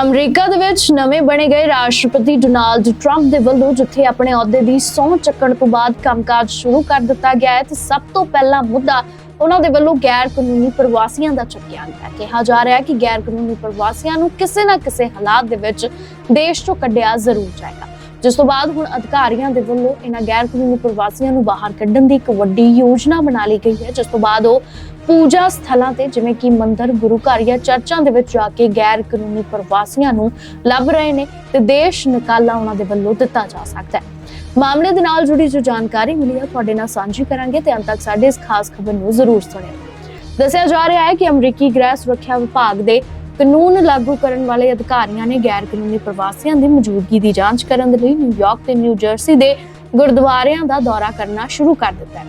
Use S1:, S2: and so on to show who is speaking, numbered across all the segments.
S1: America ਦੇ ਵਿੱਚ ਨਵੇਂ ਬਣੇ ਗਏ ਰਾਸ਼ਟਰਪਤੀ ਡੋਨਾਲਡ ਟਰੰਪ ਦੇ ਵੱਲੋਂ ਜਿੱਥੇ ਆਪਣੇ ਅਹੁਦੇ ਦੀ ਸਹੁੰ ਚੱਕਣ ਤੋਂ ਬਾਅਦ ਕੰਮਕਾਜ ਸ਼ੁਰੂ ਕਰ ਦਿੱਤਾ ਗਿਆ ਹੈ, ਤੇ ਸਭ ਤੋਂ ਪਹਿਲਾ ਮੁੱਦਾ ਉਹਨਾਂ ਦੇ ਵੱਲੋਂ ਗੈਰ ਕਾਨੂੰਨੀ ਪ੍ਰਵਾਸੀਆਂ ਦਾ ਚੱਕਿਆ ਗਿਆ। ਕਿਹਾ ਜਾ ਰਿਹਾ ਹੈ ਕਿ ਗੈਰ ਕਾਨੂੰਨੀ ਪ੍ਰਵਾਸੀਆਂ ਨੂੰ ਕਿਸੇ ਨਾ ਕਿਸੇ ਹਾਲਾਤ ਦੇ ਵਿੱਚ ਦੇਸ਼ ਤੋਂ ਕੱਢਿਆ ਜ਼ਰੂਰ ਜਾਏਗਾ। ਜਿਸ ਤੋਂ ਬਾਅਦ ਹੁਣ ਅਧਿਕਾਰੀਆਂ ਦੇ ਵੱਲੋਂ ਇਹਨਾਂ ਗੈਰ ਕਾਨੂੰਨੀ ਪ੍ਰਵਾਸੀਆਂ ਨੂੰ ਬਾਹਰ ਕੱਢਣ ਦੀ ਇੱਕ ਵੱਡੀ ਯੋਜਨਾ ਬਣਾ ਲਈ ਗਈ ਹੈ, ਜਿਸ ਤੋਂ ਬਾਅਦ ਉਹ ਪੂਜਾ ਸਥਲਾਂ ਤੇ ਜਿਵੇਂ ਕਿ ਮੰਦਿਰ, ਗੁਰੂ ਘਰ ਜਾਂ ਚਰਚਾਂ ਦੇ ਵਿੱਚ ਜਾ ਕੇ ਗੈਰ ਕਾਨੂੰਨੀ ਪ੍ਰਵਾਸੀਆਂ ਨੂੰ ਲੱਭ ਰਹੇ ਨੇ ਤੇ ਦੇਸ਼ ਨਿਕਾਲਾ ਉਹਨਾਂ ਦੇ ਵੱਲੋਂ ਦਿੱਤਾ ਜਾ ਸਕਦਾ ਹੈ। ਮਾਮਲੇ ਦੇ ਨਾਲ ਜੁੜੀ ਜੋ ਜਾਣਕਾਰੀ ਮਿਲੀ ਹੈ, ਤੁਹਾਡੇ ਨਾਲ ਸਾਂਝੀ ਕਰਾਂਗੇ ਤੇ ਅੰਤ ਤੱਕ ਸਾਡੇ ਇਸ ਖਾਸ ਖਬਰ ਨੂੰ ਜ਼ਰੂਰ ਸੁਣਿਓ। ਦੱਸਿਆ ਜਾ ਰਿਹਾ ਹੈ ਕਿ ਅਮਰੀਕੀ ਗ੍ਰਹਿ ਸੁਰੱਖਿਆ ਵਿਭਾਗ ਦੇ ਕਾਨੂੰਨ ਲਾਗੂ ਕਰਨ ਵਾਲੇ ਅਧਿਕਾਰੀਆਂ ਨੇ ਗੈਰ ਕਾਨੂੰਨੀ ਪ੍ਰਵਾਸੀਆਂ ਦੀ ਮੌਜੂਦਗੀ ਦੀ ਜਾਂਚ ਕਰਨ ਦੇ ਲਈ ਨਿਊਯਾਰਕ ਤੇ ਨਿਊ ਜਰਸੀ ਦੇ ਗੁਰਦੁਆਰਿਆਂ ਦਾ ਦੌਰਾ ਕਰਨਾ ਸ਼ੁਰੂ ਕਰ ਦਿੱਤਾ ਹੈ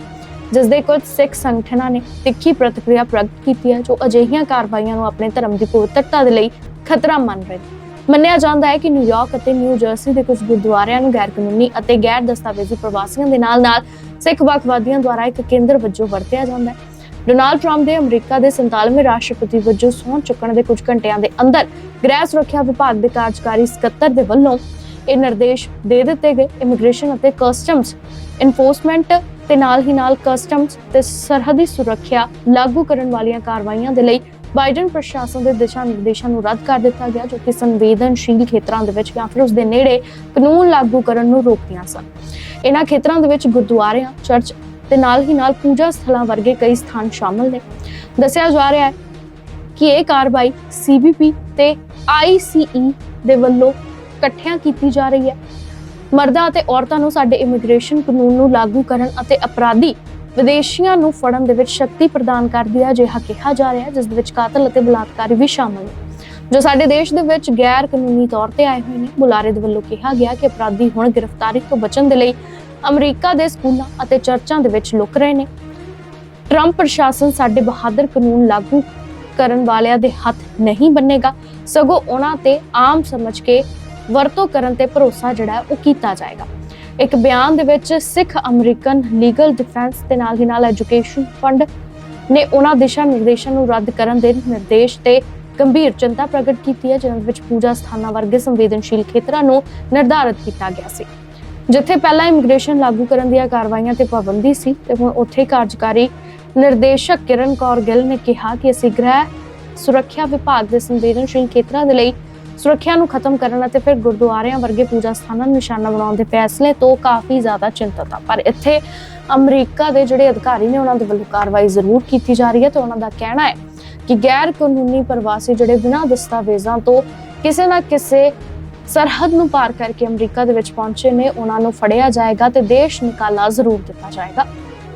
S1: ਜਿਸ ਦੇ ਕੁਝ ਸਿੱਖ ਸੰਗਠਨਾਂ ਨੇ ਤਿੱਖੀ ਪ੍ਰਤੀਕਿਰਿਆ ਪ੍ਰਗਟ ਕੀਤੀ ਹੈ, ਜੋ ਅਜਿਹੀਆਂ ਕਾਰਵਾਈਆਂ ਨੂੰ ਆਪਣੇ ਧਰਮ ਦੀ ਪਵਿੱਤਰਤਾ ਦੇ ਲਈ ਖਤਰਾ ਮੰਨ ਰਹੇ ਨੇ। ਮੰਨਿਆ ਜਾਂਦਾ ਹੈ ਕਿ ਨਿਊਯਾਰਕ ਅਤੇ ਨਿਊ ਜਰਸੀ ਦੇ ਕੁਝ ਗੁਰਦੁਆਰਿਆਂ ਨੂੰ ਗੈਰ ਕਾਨੂੰਨੀ ਅਤੇ ਗੈਰ ਦਸਤਾਵੇਜ਼ੀ ਪ੍ਰਵਾਸੀਆਂ ਦੇ ਨਾਲ-ਨਾਲ ਸਿੱਖ ਵੱਖਵਾਦੀਆਂ ਦੁਆਰਾ ਇੱਕ ਕੇਂਦਰ ਵਜੋਂ ਵਰਤਿਆ ਜਾਂਦਾ ਹੈ। ਡੋਨਾਲਡ ਟਰੰਪ ਦੇ ਅਮਰੀਕਾ ਦੇ 47ਵੇਂ ਰਾਸ਼ਟਰਪਤੀ ਵਜੋਂ ਸਹੁੰ ਚੁੱਕਣ ਦੇ ਕੁਝ ਘੰਟਿਆਂ ਦੇ ਅੰਦਰ ਗ੍ਰਹਿ ਸੁਰੱਖਿਆ ਵਿਭਾਗ ਦੇ ਕਾਰਜਕਾਰੀ ਸਕੱਤਰ ਦੇ ਵੱਲੋਂ ਇਹ ਨਿਰਦੇਸ਼ ਦੇ ਦਿੱਤੇ ਗਏ। ਇਮੀਗ੍ਰੇਸ਼ਨ ਅਤੇ ਕਸਟਮਸ ਇਨਫੋਰਸਮੈਂਟ ਤੇ ਨਾਲ ਹੀ ਨਾਲ ਕਸਟਮਸ ਤੇ ਸਰਹੱਦੀ ਸੁਰੱਖਿਆ ਲਾਗੂ ਕਰਨ ਵਾਲੀਆਂ ਕਾਰਵਾਈਆਂ ਦੇ ਲਈ ਬਾਈਡਨ ਪ੍ਰਸ਼ਾਸਨ ਦੇ ਦਿਸ਼ਾ ਨਿਰਦੇਸ਼ਾਂ ਨੂੰ ਰੱਦ ਕਰ ਦਿੱਤਾ ਗਿਆ, ਜੋ ਕਿ ਸੰਵੇਦਨਸ਼ੀਲ ਖੇਤਰਾਂ ਦੇ ਵਿੱਚ ਜਾਂ ਫਿਰ ਉਸ ਦੇ ਨੇੜੇ ਕਾਨੂੰਨ ਲਾਗੂ ਕਰਨ ਨੂੰ ਰੋਕਦੀਆਂ ਸਨ। ਇਹਨਾਂ ਖੇਤਰਾਂ ਦੇ ਵਿੱਚ ਗੁਰਦੁਆਰਿਆਂ, ਚਰਚ ਤੇ ਨਾਲ ਹੀ ਨਾਲ ਪੂਜਾ ਸਥਲਾਂ ਵਰਗੇ ਕਈ ਸਥਾਨ ਸ਼ਾਮਲ ਨੇ। ਦੱਸਿਆ ਜਾ ਰਿਹਾ ਹੈ ਕਿ ਇਹ ਕਾਰਵਾਈ ਸੀਬੀਪੀ ਤੇ ਆਈਸੀਈ ਦੇ ਵੱਲੋਂ ਇਕੱਠਿਆਂ ਕੀਤੀ ਜਾ ਰਹੀ ਹੈ। ਮਰਦਾਂ ਅਤੇ ਔਰਤਾਂ ਨੂੰ ਸਾਡੇ ਇਮੀਗ੍ਰੇਸ਼ਨ ਕਾਨੂੰਨ ਨੂੰ ਲਾਗੂ ਕਰਨ ਅਤੇ ਅਪਰਾਧੀ ਵਿਦੇਸ਼ੀਆਂ ਨੂੰ ਫੜਨ ਦੇ ਵਿੱਚ ਸ਼ਕਤੀ ਪ੍ਰਦਾਨ ਕਰਦੀ ਹੈ, ਅਜਿਹਾ ਕਿਹਾ ਜਾ ਰਿਹਾ ਹੈ, ਜਿਸ ਦੇ ਵਿੱਚ ਕਾਤਲ ਅਤੇ ਬਲਾਤਕਾਰੀ ਵੀ ਸ਼ਾਮਲ ਨੇ। ਜੋ ਸਾਡੇ ਦੇਸ਼ ਦੇ ਵਿੱਚ ਗੈਰ ਕਾਨੂੰਨੀ ਤੌਰ ਤੇ ਆਏ ਹੋਏ ਨੇ, ਬੁਲਾਰੇ ਦੇ ਵੱਲੋਂ ਕਿਹਾ ਗਿਆ ਕਿ ਅਪਰਾਧੀ ਹੁਣ ਗ੍ਰਿਫਤਾਰੀ ਤੋਂ ਬਚਣ ਦੇ ਲਈ ਅਮਰੀਕਾ ਦੇ ਸਕੂਲਾਂ ਅਤੇ ਚਰਚਾਂ ਦੇ ਵਿੱਚ ਲੁਕ ਰਹੇ ਨੇ। ਟਰੰਪ ਪ੍ਰਸ਼ਾਸਨ ਸਾਡੇ ਬਹਾਦਰ ਕਾਨੂੰਨ ਲਾਗੂ ਕਰਨ ਵਾਲਿਆਂ ਦੇ ਹੱਥ ਨਹੀਂ ਬੰਨੇਗਾ। ਸਗੋਂ ਉਹਨਾਂ ਤੇ ਆਮ ਸਮਝ ਕੇ ਵਰਤੋਂ ਕਰਨ ਤੇ ਭਰੋਸਾ ਜਿਹੜਾ ਉਹ ਕੀਤਾ ਜਾਏਗਾ। ਇੱਕ ਬਿਆਨ ਦੇ ਵਿੱਚ ਸਿੱਖ ਅਮਰੀਕਨ ਲੀਗਲ ਡਿਫੈਂਸ ਦੇ ਨਾਲ ਹੀ ਨਾਲ ਐਜੂਕੇਸ਼ਨ ਫੰਡ ਨੇ ਉਹਨਾਂ ਦਿਸ਼ਾ ਨਿਰਦੇਸ਼ਾਂ ਨੂੰ ਰੱਦ ਕਰਨ ਦੇ ਨਿਰਦੇਸ਼ ਤੇ ਗੰਭੀਰ ਚਿੰਤਾ ਪ੍ਰਗਟ ਕੀਤੀ ਹੈ, ਜਿਨ੍ਹਾਂ ਵਿੱਚ ਪੂਜਾ ਸਥਾਨਾਂ ਵਰਗੇ ਸੰਵੇਦਨਸ਼ੀਲ ਖੇਤਰਾਂ ਨੂੰ ਨਿਰਧਾਰਤ ਕੀਤਾ ਗਿਆ ਸੀ। ਜਿੱਥੇ ਪਹਿਲਾਂ ਇਮੀਗ੍ਰੇਸ਼ਨ ਲਾਗੂ ਕਰਨ ਦੀਆਂ ਕਾਰਵਾਈਆਂ ਤੇ ਪਾਬੰਦੀ ਸੀ ਤੇ ਹੁਣ ਉੱਥੇ ਕਾਰਜਕਾਰੀ ਨਿਰਦੇਸ਼ਕ ਕਿਰਨ ਕੌਰ ਗਿੱਲ ਨੇ ਕਿਹਾ ਕਿ ਅਸੀਂ ਗ੍ਰਹਿ ਸੁਰੱਖਿਆ ਵਿਭਾਗ ਦੇ ਸੰਵੇਦਨਸ਼ੀਲ ਖੇਤਰਾਂ ਦੇ ਲਈ ਸੁਰੱਖਿਆ ਨੂੰ ਖਤਮ ਕਰਨ ਅਤੇ ਫਿਰ ਗੁਰਦੁਆਰਿਆਂ ਵਰਗੇ ਪੂਜਾ ਸਥਾਨਾਂ ਨੂੰ ਨਿਸ਼ਾਨਾ ਬਣਾਉਣ ਦੇ ਫੈਸਲੇ ਤੋਂ ਕਾਫੀ ਜ਼ਿਆਦਾ ਚਿੰਤਤ ਆ। ਪਰ ਇੱਥੇ ਅਮਰੀਕਾ ਦੇ ਜਿਹੜੇ ਅਧਿਕਾਰੀ ਨੇ, ਉਹਨਾਂ ਦੇ ਵੱਲੋਂ ਕਾਰਵਾਈ ਜ਼ਰੂਰ ਕੀਤੀ ਜਾ ਰਹੀ ਹੈ ਤੇ ਉਹਨਾਂ ਦਾ ਕਹਿਣਾ ਹੈ ਕਿ ਗੈਰ ਕਾਨੂੰਨੀ ਪ੍ਰਵਾਸੀ ਜਿਹੜੇ ਬਿਨਾਂ ਦਸਤਾਵੇਜ਼ਾਂ ਤੋਂ ਕਿਸੇ ਨਾ ਕਿਸੇ ਸਰਹੱਦ ਨੂੰ ਪਾਰ ਕਰਕੇ ਅਮਰੀਕਾ ਦੇ ਵਿੱਚ ਪਹੁੰਚੇ ਨੇ, ਉਹਨਾਂ ਨੂੰ ਫੜਿਆ ਜਾਏਗਾ ਤੇ ਦੇਸ਼ ਨਿਕਾਲਾ ਜ਼ਰੂਰ ਦਿੱਤਾ ਜਾਏਗਾ।